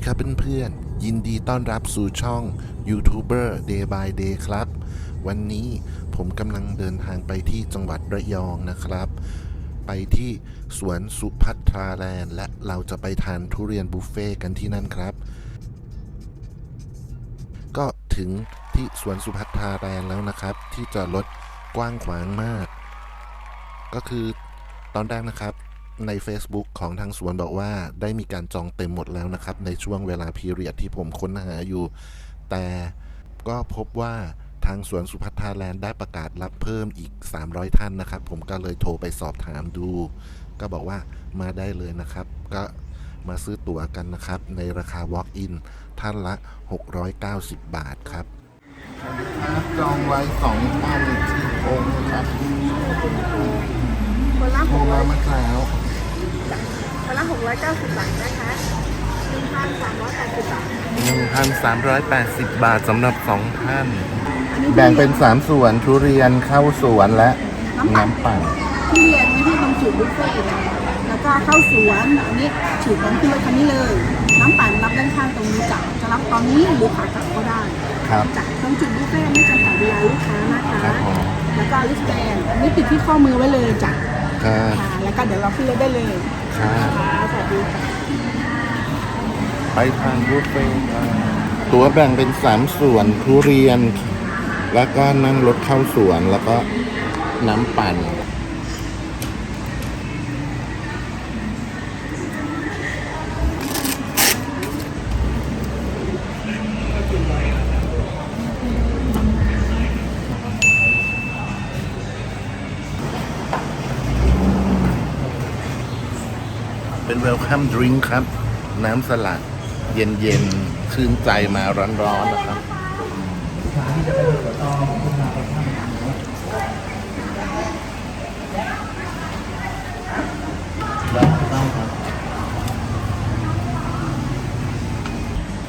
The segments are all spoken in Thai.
วัสดีครับเพื่อนๆ ยินดีต้อนรับสู่ช่องยูทูบเบอร์ Day by Day ครับ วันนี้ผมกำลังเดินทางไปที่จังหวัดระยองนะครับ ไปที่สวนสุพัทราแลนด์ และเราจะไปทานทุเรียนบุฟเฟ่กันที่นั่นครับ ก็ถึงที่สวนสุพัทราแลนด์แล้วนะครับ ที่จอดรถกว้างขวางมาก ก็คือตอนแรกนะครับ ใน Facebook ของทางสวนบอกว่าได้มีการจองเต็มหมดแล้วนะครับ ในช่วงเวลาพีเรียดที่ผมค้นหาอยู่ แต่ก็พบว่าทางสวนสุพัทธาแลนด์ได้ประกาศรับเพิ่มอีก 300 ท่านนะครับ ผมก็เลยโทรไปสอบถามดู ก็บอกว่ามาได้เลยนะครับ ก็มาซื้อตั๋วกันนะครับ ในราคา Walk-in ท่านละ 690 บาทครับครับจองไว้2ท่านที่องค์ครับคนละโทหรกร้มาอยเมื่อเช้าคนละหกร้อยเก้าสิบบาทนะคะหนึ่งพันสามร้อยแปดสิบบาท1,380 บาทสำหรับ2ท่านอันนี้แบ่งเป็น 3 ส่วนทุเรียนข้าวสวนและ น้ำปั่นทุเรียนไม่ที่ตรงจุดบุฟเฟ่ต์นะแล้วก็เข้าสวนอันนี้ฉีดน้ำขึ้นรถคันนี้เลย น้ำปั่นรับด้านข้างตรงนี้จ้ะจะรับตอนนี้หรือขากลับก็ได้ครับ จากตรงจุดบุฟเฟ่ต์ไม่จำกัดเวลาลูกค้านะคะครับผมแล้วก็ลิสแบนอันนี้ติดที่ข้อมือไว้เลยจ้ะครับ ค่ะแล้วก็เดี๋ยวเราขึ้นรถได้เลย ค่ะสวัสดีค่ะไปทานบุฟเฟ่ต์กันตัวแบ่งเป็นสามส่วนทุเรียน แล้วก็นั่งรถเข้าสวนแล้วก็น้ำปั่น เป็นเวลคัมดริงครับ น้ำสลัด เย็นๆชื่นใจมาร้อนๆนะครับ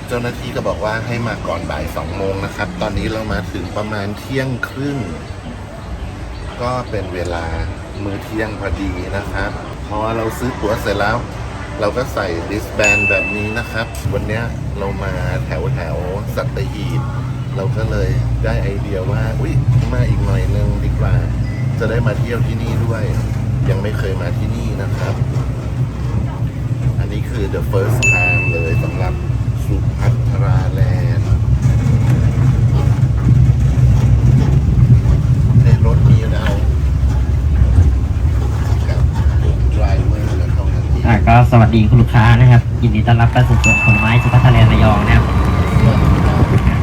เจ้าหน้าที่ก็บอกว่าให้มาก่อนบ่ายสองโมงนะครับ ตอนนี้เรามาถึงประมาณเที่ยงครึ่ง ก็เป็นเวลามื้อเที่ยงพอดีนะครับ พอเราซื้อตั๋วเสร็จแล้ว เราก็ใส่ดิสแบนแบบนี้นะครับ วันนี้เรามาแถวแถวสัตหีบเราก็เลยได้ไอเดียว่าอุ้ยมาอีกหน่อยนึงดีกว่า จะได้มาเที่ยวที่นี่ด้วย ยังไม่เคยมาที่นี่นะครับ อันนี้คือ the first time เลยสำหรับสุพัทราแลนด์ในรถมีเรากับดรเวอร์และเท่านั้นเอง อะก็ สวัสดีคุณลูกค้านะครับยินดีต้อนรับเข้าสู่สวนผลไม้สุพัทรแลนระยองนะครับ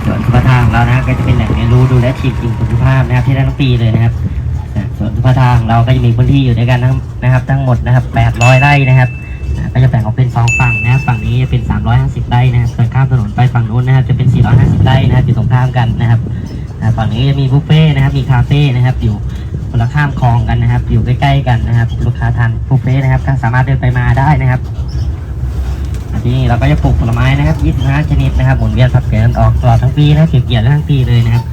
สวนสุพัทรางเรานะครับก็จะเป็นแหล่งเรียนรู้ดูและฉีดจริงคุณภาพนะครับที่ได้ทั้งปีเลยนะครับอะสวนสุพัทรางเราก็จะมีพื้นที่อยู่ด้วยกันทั้งนะครับ ทั้งหมดนะครับ800ไร่นะครับก็จะแบ่งออกเป็นสองฝั่งนะครับฝั่งนี้จะเป็น 350ไร่นะครับส่วนข้ามถนนไปฝั่งนู้นนะครับจะเป็น 450ไร่นะครับอยู่ตรงข้ามกันนะครับฝั่งนี้จะมีบุฟเฟ่ต์นะครับมีคาเฟ่นะครับอยู่ คนละข้ามคลองกันนะครับ อยู่ใกล้ๆกันนะครับลูกค้าทานบุฟเฟ่ต์นะครับก็สามารถเดินไปมาได้นะครับอันนี้เราก็จะปลูกผลไม้นะครับ25ชนิดนะครับหมุนเวียนสับเปลี่ยนออกตลอดทั้งปีนะเก็บเกี่ยวทั้งปีเลยนะครับ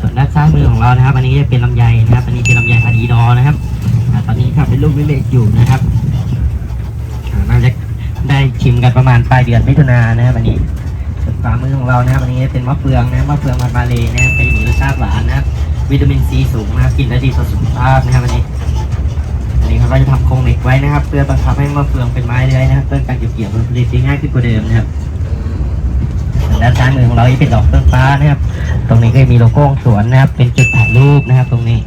ส่วนด้านซ้ายมือของเรานะครับ อันนี้จะเป็นลำไยนะครับ อันนี้เป็นลำไยอาดีดอนะครับอ่าตอนนี้ทำเป็นลูกวิเลกอยู่นะครับอ่าน่าจะได้ชิมกันประมาณปลายเดือนมิถุนายนนะครับอันนี้ส่วนขวามือของเรานะครับอันนี้เป็นมะเฟืองนะมะเฟืองมันมาเลนะครับเป็นมีรสชาติหวานนะครับ วิตามินซีสูงนะครับกินแล้ดีต่อสุขภาพนะครับอันนี้ อันนี้เขาก็จะทำโครงเหล็กไว้นะครับ เพื่อบังคับให้มะเฟืองเป็นไม้เลื้อยนะครับเพื่อการเก็บเกี่ยวผลผลิตได้ง่ายขึ้นกว่าเดิมนะครับด้านซ้ายมือของเราจะเป็นดอกเฟืองฟ้านะครับ ตรงนี้ก็จะมีโลโก้สวนนะครับ เป็นจุดถ่ายรูปนะครับ ตรงนี้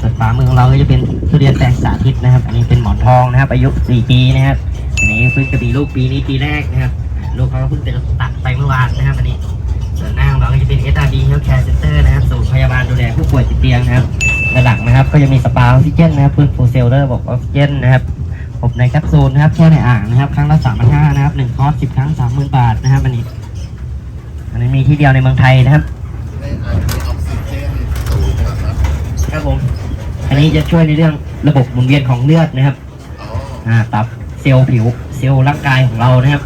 ส่วนขวามือของเราก็จะเป็นทุเรียนแตงสาธิตนะครับ อันนี้เป็นหมอนทองนะครับ อายุ 4 ปีนะครับ อันนี้เพิ่งจะมีลูกปีนี้ปีแรกนะครับ ลูกเขาเพิ่งจะตัดไปเมื่อวานนะครับอันนี้ ส่วนหน้าของเราก็จะเป็น SRD Healthcare Center นะครับศูนย์พยาบาลดูแลผู้ป่วยติดเตียงนะครับด้านหลังนะครับ ก็จะมีสปาออกซิเจนนะครับพื้นฟูเซลเลอร์บอกออกซิเจนนะครับอบในแคปซูลนะครับแช่ในอ่างนะครับ ครั้งละสามพันห้านะครับหนึ่งคอร์สสิบครั้งสามหมื่นบาทนะครับอันนี้อันนี้มีที่เดียวในเมืองไทยนะครับได้ไอมีออกซิเจนสูงนะครับครับผมอันนี้จะช่วยในเรื่องระบบหมุนเวียนของเลือดนะครับอ๋ออ่าปรับเซลล์ผิวเซลล์ร่างกายของเรานะครับ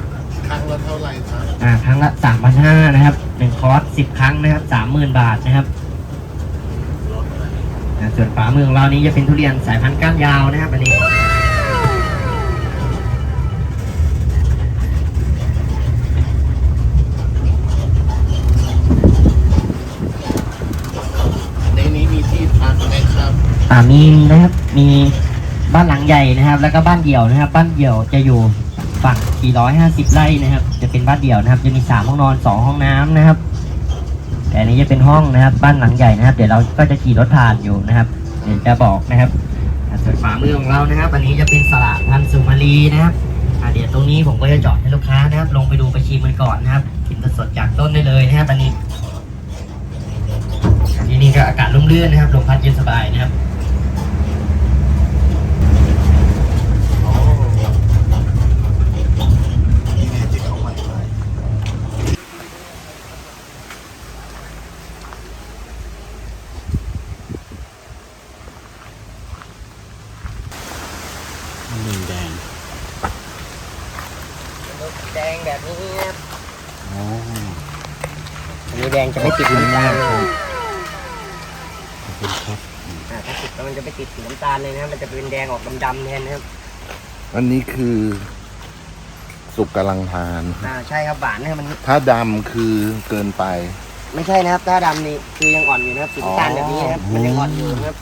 ครั้งละสามพันห้านะครับหนึ่งคอร์สสิบครั้งนะครับสามหมื่นบาทนะครับส่วนฝามือของเรานี้จะเป็นทุเรียนสายพันธุ์ก้านยาวนะครับอันนี้ในนี้มีที่พักไหมครับมีนะครับมีบ้านหลังใหญ่นะครับ แล้วก็บ้านเดี่ยวนะครับ บ้านเดี่ยวจะอยู่ ฝั่ง 450 ไร่นะครับ จะเป็นบ้านเดี่ยวนะครับ จะมี 3 ห้องนอน 2 ห้องน้ำนะครับ แต่อันนี้จะเป็นห้องนะครับ บ้านหลังใหญ่นะครับ เดี๋ยวเราก็จะขี่รถผ่านอยู่นะครับ เดี๋ยวจะบอกนะครับส่วนฝามือของเรานะครับ อันนี้จะเป็นสละพันสุมาลีนะครับเดี๋ยวตรงนี้ผมก็จะจอดให้ลูกค้านะครับ ลงไปดูไปชิมมันก่อนนะครับ กินสดๆจากต้นได้เลยนะครับ อันนี้ที่นี่ก็อากาศร่มรื่นนะครับ ลมพัดเย็นสบายนะครับ นี่ไงที่เขาใหม่ไว้ หนึ่งแดง แดงแบบนี้ครับอ๋ออันนี้แดงจะไม่ติดน้ำตาลขอบคุณครับอ่าถ้าติดแล้วมันจะไม่ติดสีน้ำตาลเลยนะครับมันจะเป็นแดงออกดำๆแทนนะครับอันนี้คือ สุกกำลังทาน อ่าใช่ครับหวานนะครับมันถ้าดำคือเกินไป ไม่ใช่นะครับถ้าดำนี่คือยังอ่อนอยู่นะครับสีน้ำตาลแบบนี้นะครับมันยังอ่อนอยู่นะครับ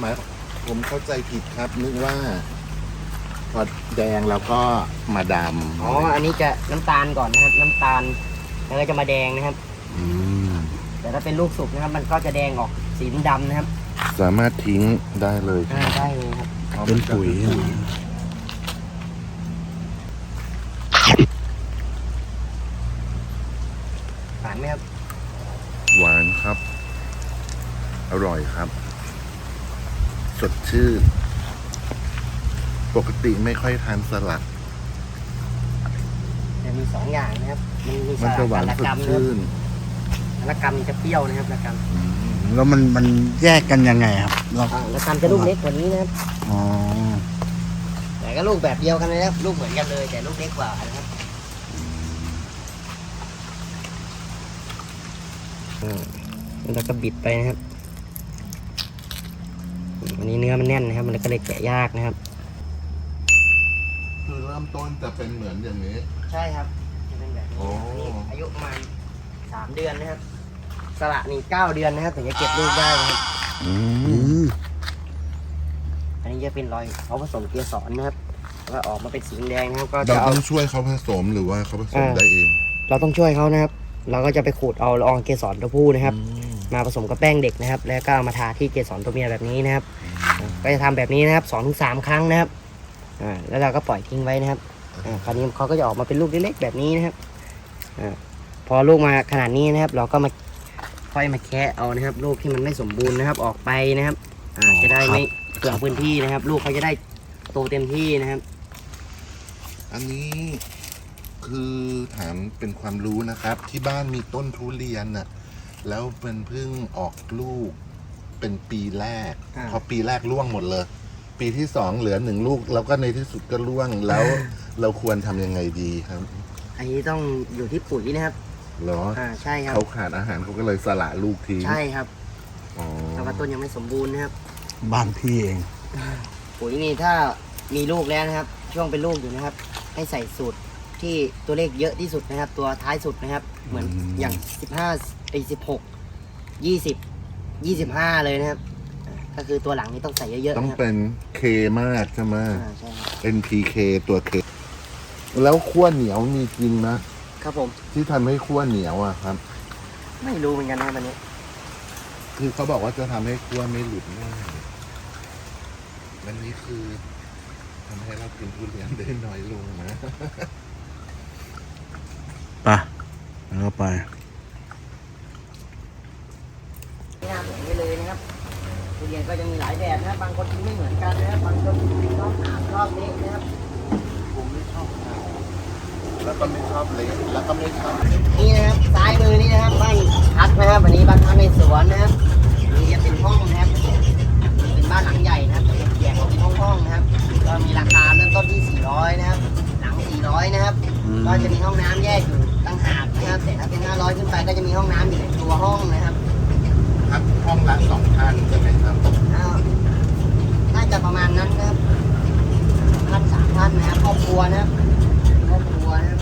หมายผมเข้าใจผิดครับนึกว่า พอแดงแล้วก็มาดำอ๋อ อันนี้จะน้ำตาลก่อนนะครับ น้ำตาล แล้วก็จะมาแดงนะครับ อืมแต่ถ้าเป็นลูกสุกนะครับ มันก็จะแดงออกสีดำนะครับสามารถทิ้งได้เลยอ่าได้เลยครับ เป็นปุ๋ยใช่ไหมหวานไหมครับ หวานครับ อร่อยครับ สดชื่น ปกติไม่ค่อยทานสลัดจะมีสองอย่างนะครับมันมีสมันลัจะดหวานกับสดละกำนะคชื่รับนละกำจะเปรี้ยวนะครับละกำอืมแล้วมันมันแยกกันยังไงครับเราอ่าละกำจะลูกเล็กกว่านี้นะครับ อ๋อแต่ก็ลูกแบบเดียวกันเลยนะครับ ลูกเหมือนกันเลย แต่ลูกเล็กกว่านะครับอืมแล้วก็บิดไปนะครับอืมอันนี้เนื้อมันแน่นนะครับ มันก็เลยแกะยากนะครับคือเริ่มต้นจะเป็นเหมือนอย่างนี้ ใช่ครับจะเป็นแบบนี้โอ้อันนี้อายุประมาณสามเดือนนะครับ สละนี่เก้าเดือนนะครับถึงจะเก็บลูกได้นะครับ อือืมมอันนี้จะเป็นรอยเขาผสมเกสรนะครับแล้วออกมาเป็นสีแดงนะครับ ก็เราจะเอา ต้องช่วยเขาผสมหรือว่าเขาผสมอ่า ได้เองเราต้องช่วยเขานะครับ เราก็จะไปขูดเอาละอองเกสรตัวผู้นะครับอืมมาผสมกับแป้งเด็กนะครับ แล้วก็เอามาทาที่เกสรตัวเมียแบบนี้นะครับ ก็จะทำแบบนี้นะครับสองถึงสามครั้งนะครับ อ่าแล้วเราก็ปล่อยทิ้งไว้นะครับอ่าคราวนี้เขาก็จะออกมาเป็นลูกเล็กๆแบบนี้นะครับอ่าพอลูกมาขนาดนี้นะครับ เราก็มาค่อยมาแคะเอานะครับ ลูกที่มันไม่สมบูรณ์นะครับ ออกไปนะครับอ่าจะได้ไม่เปลืองพื้นที่นะครับ ลูกเขาจะได้โตเต็มที่นะครับ อันนี้คือถามเป็นความรู้นะครับ ที่บ้านมีต้นทุเรียนน่ะแล้วมันเพิ่งออกลูกเป็นปีแรก อ่า พอปีแรกร่วงหมดเลย ปีที่สองเหลือหนึ่งลูก แล้วก็ในที่สุดก็ร่วงแล้วเราควรทำยังไงดีครับอันนี้ต้องอยู่ที่ปุ๋ยนะครับเหรออ่าใช่ครับเขาขาดอาหารเขาก็เลยสละลูกทิ้งใช่ครับอ๋อแต่ว่าต้นยังไม่สมบูรณ์นะครับ บ้านพี่เอง ปุ๋ยนี่ถ้ามีลูกแล้วนะครับ ช่วงเป็นลูกอยู่นะครับ ให้ใส่สูตรที่ตัวเลขเยอะที่สุดนะครับ ตัวท้ายสุดนะครับ เหมือนอืม อย่าง15ไอ้16 20 25เลยนะครับอ่า ก็คือตัวหลังนี่ต้องใส่เยอะๆต้องนะครับเป็นเคมากใช่ไหม อ่าใช่ครับ NPK ตัวเค แล้วขั้วเหนียวมีจริงนะ ครับผมที่ทำให้ขั้วเหนียวอะครับ ไม่รู้เหมือนกันนะครับอันนี้ คือเขาบอกว่าจะทำให้ขั้วไม่หลุดง่ายวันนี้คือทำให้เรากินทุเรียนได้น้อยลงนะ ไปแล้วก็ไป งามแบบนี้เลยนะครับทุ เรียนก็จะมีหลายแบบนะครับบางคนกินไม่เหมือนกันนะครับบางคนชอบหนาชอบเล็กนะครับผมไม่ชอบขาวแล้วก็ไม่ชอบเล็กแล้วก็ไม่ชอบนี่นะครับซ้ายมือนี่นะครับบ้านพักนะครับวันนี้บ้านพักในสวนนะครับนี่จะเป็นห้องนะครับเป็นบ้านหลังใหญ่นะครับแยกออกเป็นห้องๆนะครับ ก็มีราคาเริ่มต้นที่ 400 นะครับ หลัง 400 นะครับอืมก็จะมีห้องน้ำแยกอยู่ตั้งหากนะครับแต่ถ้าเป็น 500 ขึ้นไปก็จะมีห้องน้ำอยู่ในตัวห้องนะครับ พักห้องละสองพันใช่ไหมครับอ้าน่าจะประมาณนั้นครับพันสามพันนะครับครอบครัวนะครอบครัวนะ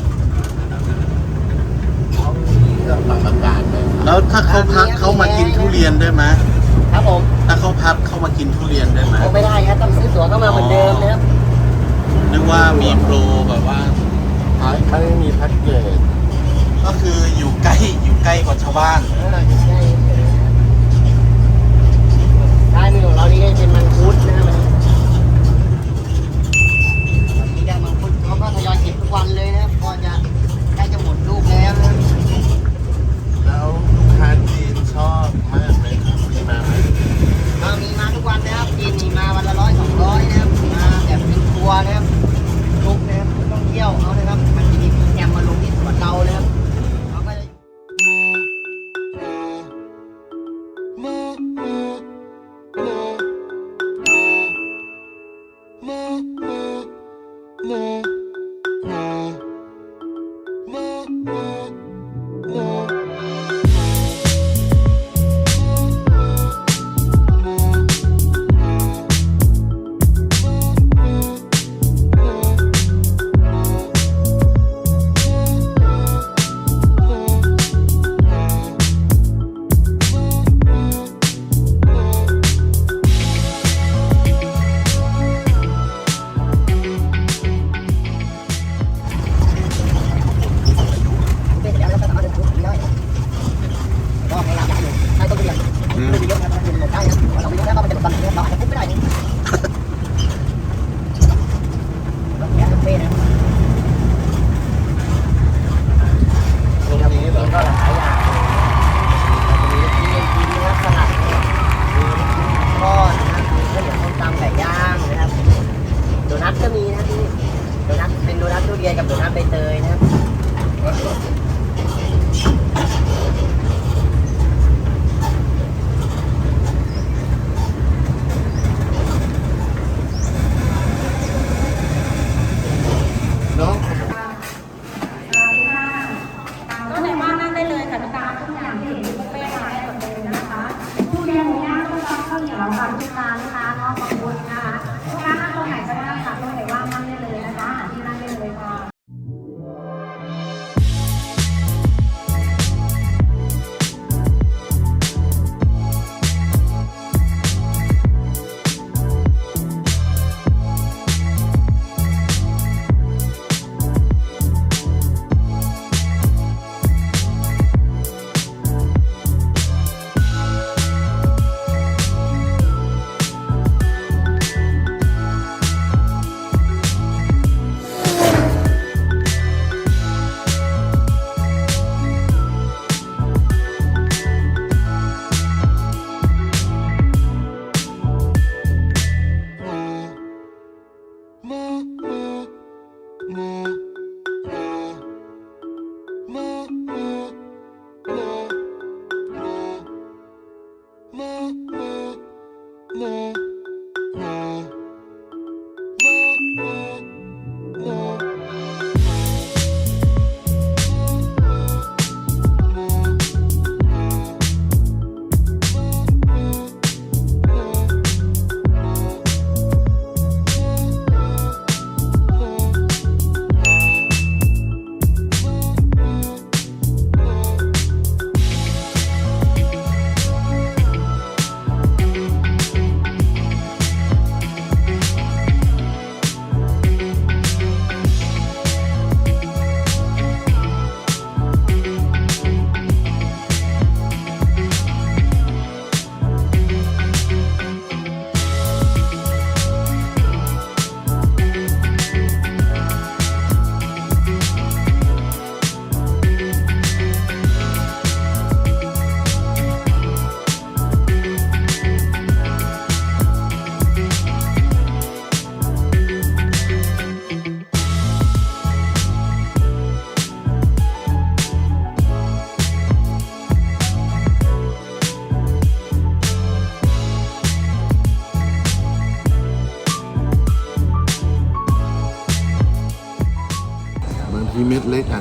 แล้วถ้าเขาพักเขามากินทุเรียนได้ไหมครับผมถ้าเขาพักเขามากินทุเรียนได้ไหมไม่ได้ครับต้องซื้อตั๋วเข้ามาเหมือนเดิมนะครับนึกว่ามีโปรแบบว่า ไม่มีแพ็กเกจก็คืออยู่ใกล้อยู่ใกล้กว่าชาวบ้านออใช่ ท้านี่อของเรานี่เป็นมังคุดนะครับมีได้มังคุดเขาก็ทยอยเก็บทุกวันเลยนะพอจะ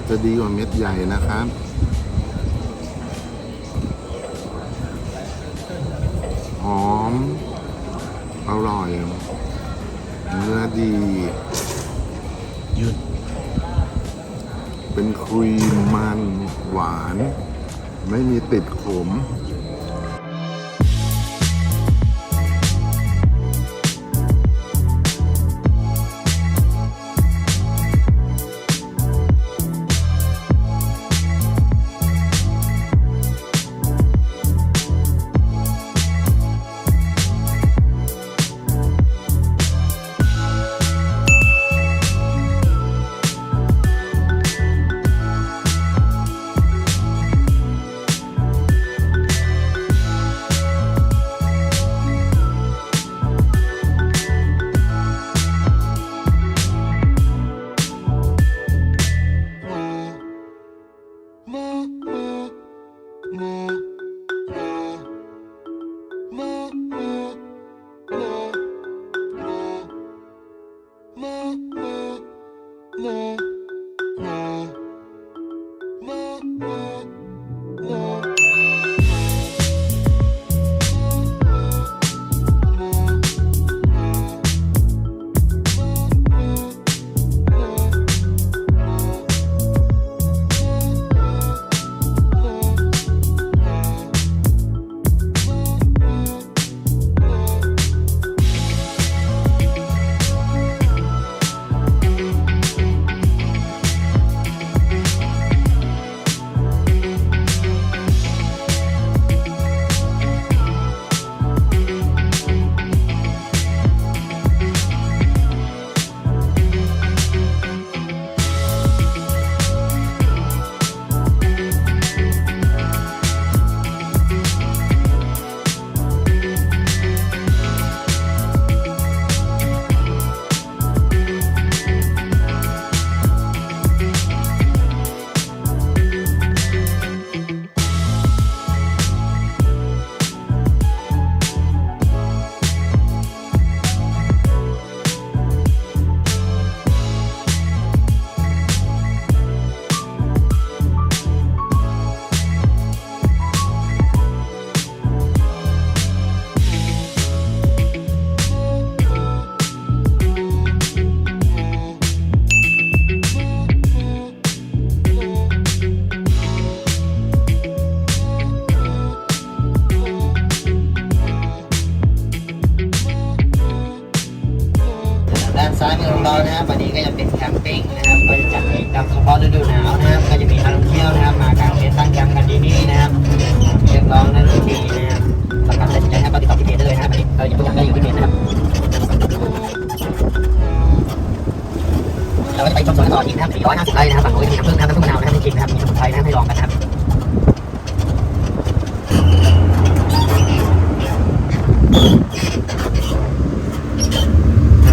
จะดีกว่าเม็ดใหญ่นะครับ เรานะครับวันนี้ก็จะเป็นแคมปิ้งนะครับก็จะจัดกิจกรรมเฉพาะฤดูหนาวนะครับ ก็จะมีนักท่องเที่ยวนะครับ มากางเต็นท์ตั้งแคมป์กันที่นี่นะครับเรียกร้องนั่นคือที่นะครับสำคัญเลยสนใจนะครับก็ติดต่อที่เพจได้เลยนะครับวันนี้เราอยู่ทุกอย่างได้อยู่ที่เพจนะครับเราก็จะไปชมสวนต่ออีกนะครับ450ไร่นะครับฝั่งโน้นจะมีน้ำผึ้งน้ำผึ้งมะนาวนะครับจริงๆนะครับมีสมุนไพรนะครับให้ลองกันนะครับ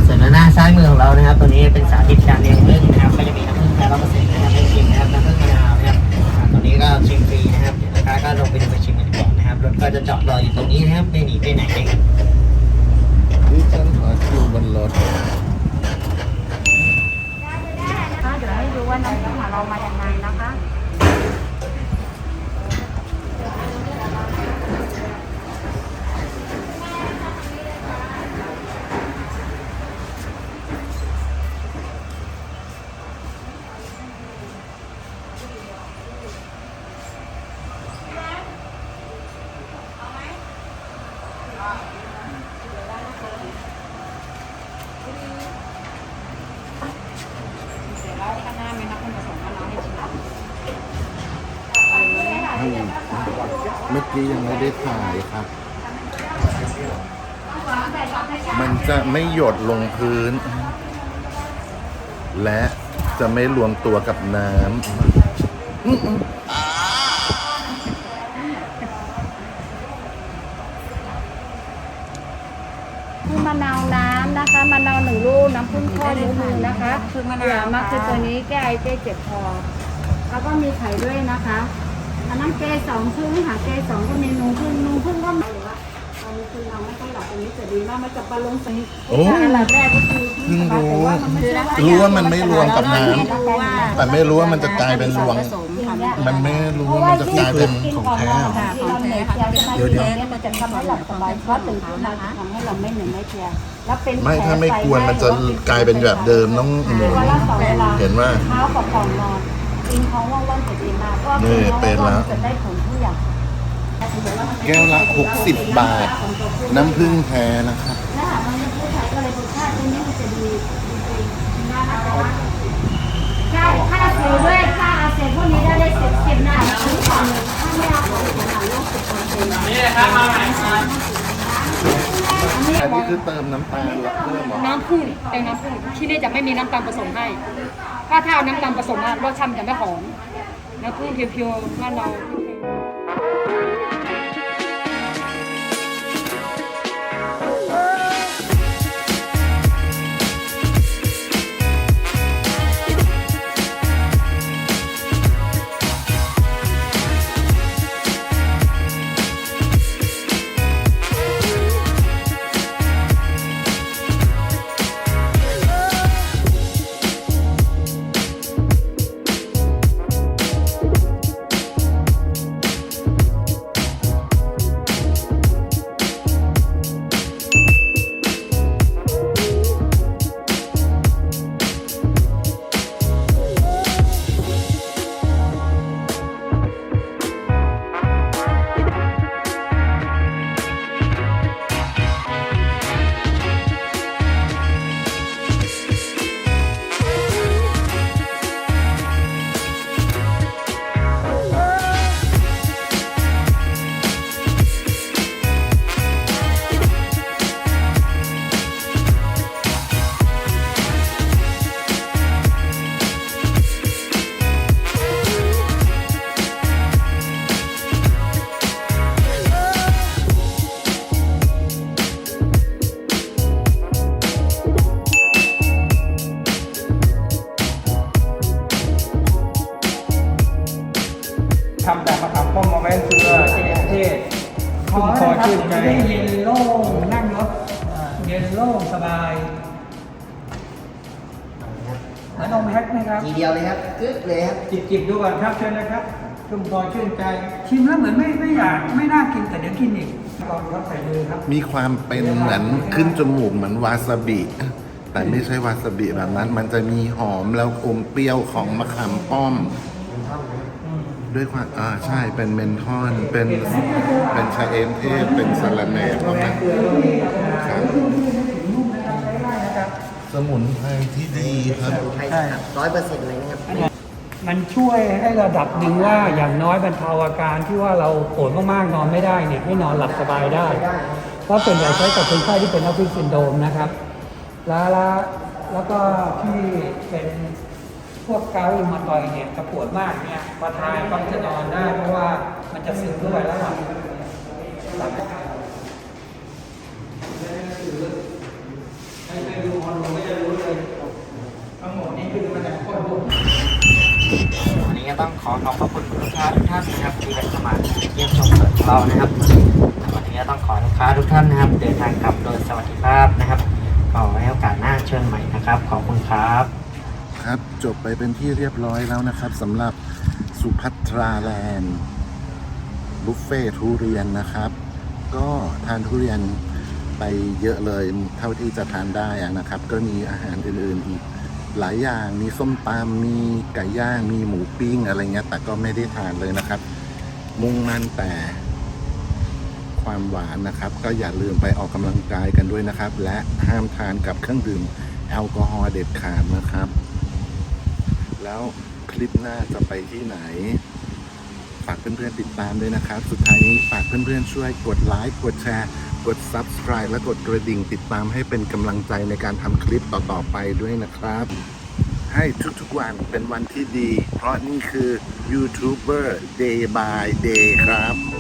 ส่วนหน้าซ้ายมือของเรานะครับ ตัวนี้เป็นสาธิตการเลี้ยงพึ่งนะครับ ก็จะมีน้ำพึ่งแท้ร้อยเปอร์เซ็นต์นะครับให้ชิมนะครับน้ำพึ่งมะนาวนะครับอ่าตัวนี้ก็ชิมฟรีนะครับเดี๋ยวนะคะก็ลงไปดูไปชิมกันก่อนนะครับรถก็จะจอดรออยู่ตรงนี้นะครับไม่หนีไปไหนเลยดิฉันขอคิวบนรถนะคะเดี๋ยวให้ดูว่าน้ำพึ่งของเรามาอย่างไรนะคะ มันจะไม่หยดลงพื้น และจะไม่รวมตัวกับน้ำคือมะนาวน้ำนะคะมะนาวหนึ่งลูกน้ำผึ้งทอดนิ้วมือนะคะคือมะนาวมักคือตัวนี้แก้ไอแก้เจ็บคอแล้วก็มีไข่ด้วยนะคะอันนั้นเกสองพึ่งค่ะเกสองก็มีนูพึ่งนูพึ่งก็ห รือว่าตอนนี้คือเราไม่ค่อยหลับตรงนี้จะดีมากมันจะปลาลงสีโอ้อันดับแรกก็คือเพิ่งรู้แต่ว่ามันไม่ใช่ว่ารู้ว่ามันไม่รวมกับน้ำแต่ไม่รู้ว่ามันจะกลายเป็นรวง มันไม่รู้ว่ามันจะกลายเป็นของแท้ของแท้เดี๋ยวเดี๋ยวมันจะทำให้หลับสบายเพราะตื่นขึ้นมาทำให้เราไม่เหนื่อยไม่เพลียแล้วเป็นไม่ถ้าไม่กวนมันจะกลายเป็นแบบเดิมน้องหมูวันละสองเวลาเห็นว่าเช้ากับก่อนนอนกินท้องว่างๆจะดีมากเพราะว่านี่กินท้องเป็นแล้ว่าวงๆจะได้ผลทุกอย่าง แก้วละ 60 บาท น้ำผึ้งแท้นะครับนะคะมันไม่ผู้ชายก็เลยรสชาติที่นี่มันจะดีจริงๆนะคะใช่ถ้าเสียด้วยถ้าเอาเสียพวกนี้ได้เลยสิบสิบหน้าถึงก่อนเลยถ้าไม่เอาของขนาดลูกสิบเปอร์เซ็นต์นี่นะครับมาใหม่ครับอันนี้คือเติมน้ำตาลหรือเพิ่มเหรอน้ำผึ้งเป็นน้ำผึ้งที่นี่จะไม่มีน้ำตาลผสมให้ ถ้าถ้าเอาน้ำตาลผสมอะรสชาติมันจะไม่หอมน้ำผึ้งเพียวๆบ้านเรา เลยครับกึ๊บเลยครับจิบจิบๆดูก่อนครับเชิญนะครับชุ่มคอชื่นใจชิมแล้วเหมือนไม่ไม่อยากไม่น่ากินแต่เดี๋ยวกินอีกลองครับใส่มือครับมีความเป็นเหมือนขึ้นจมูกเหมือนวาซาบิ แต่ไม่ใช่วาซาบิแบบนั้น มันจะมีหอมแล้วอมเปรี้ยวของมะขามป้อม ด้วยความอ่าใช่เป็นเมนทอนเป็นเป็นชาเอมเทศเป็นสาลาแหน่ประมาณครับสมุนไพรที่ดีครับ ใช่ร้อยเปอร์เซ็นต์เลยนะครับ มันช่วยให้ระดับหนึ่งว่าอย่างน้อยบรรเทาอาการที่ว่าเราปวดมากๆนอนไม่ได้เนี่ยให้นอนหลับสบายได้ เพราะส่วนใหญ่ใช้กับคนไข้ที่เป็นออฟฟิศซินโดมนะครับ แล้วแล้วก็ที่เป็นพวกเกาต์มาตอยเนี่ยจะปวดมากเนี่ยพอทานก็จะนอนได้เพราะว่ามันจะซึมเข้าไปแล้วหลับหลับวันนี้ก็ ต้องขอขอบพระคุณลูกค้าทุกท่านนะครับที่ได้เข้ามาเยี่ยมชมสวนของเรานะครับวันนี้ต้องขอลูกค้าทุกท่านนะครับ เดินทางกลับโดยสวัสดิภาพนะครับขอไว้โอกาสหน้าเชิญใหม่นะครับ ขอบคุณครับครับจบไปเป็นที่เรียบร้อยแล้วนะครับสำหรับสุพัทราแลนด์บุฟเฟ่ทุเรียนนะครับ ก็ทานทุเรียนไปเยอะเลยเท่าที่จะทานได้นะครับ ก็มีอาหารอื่นๆอีก หลายอย่างมีส้มตำมีไก่ย่างมีหมูปิ้งอะไรเงี้ยแต่ก็ไม่ได้ทานเลยนะครับ มุ่งมั่นแต่ความหวานนะครับ ก็อย่าลืมไปออกกำลังกายกันด้วยนะครับ และห้ามทานกับเครื่องดื่มแอลกอฮอล์เด็ดขาดนะครับ แล้วคลิปหน้าจะไปที่ไหน ฝากเพื่อนๆติดตามด้วยนะครับ สุดท้ายนี้ฝากเพื่อนๆช่วยกดไลค์กดแชร์ กด Subscribe และกดกระดิ่งติดตามให้เป็นกำลังใจในการทำคลิปต่อๆไปด้วยนะครับ ให้ทุกๆวันเป็นวันที่ดี เพราะนี่คือยูทูบเบอร์ Day by Day ครับ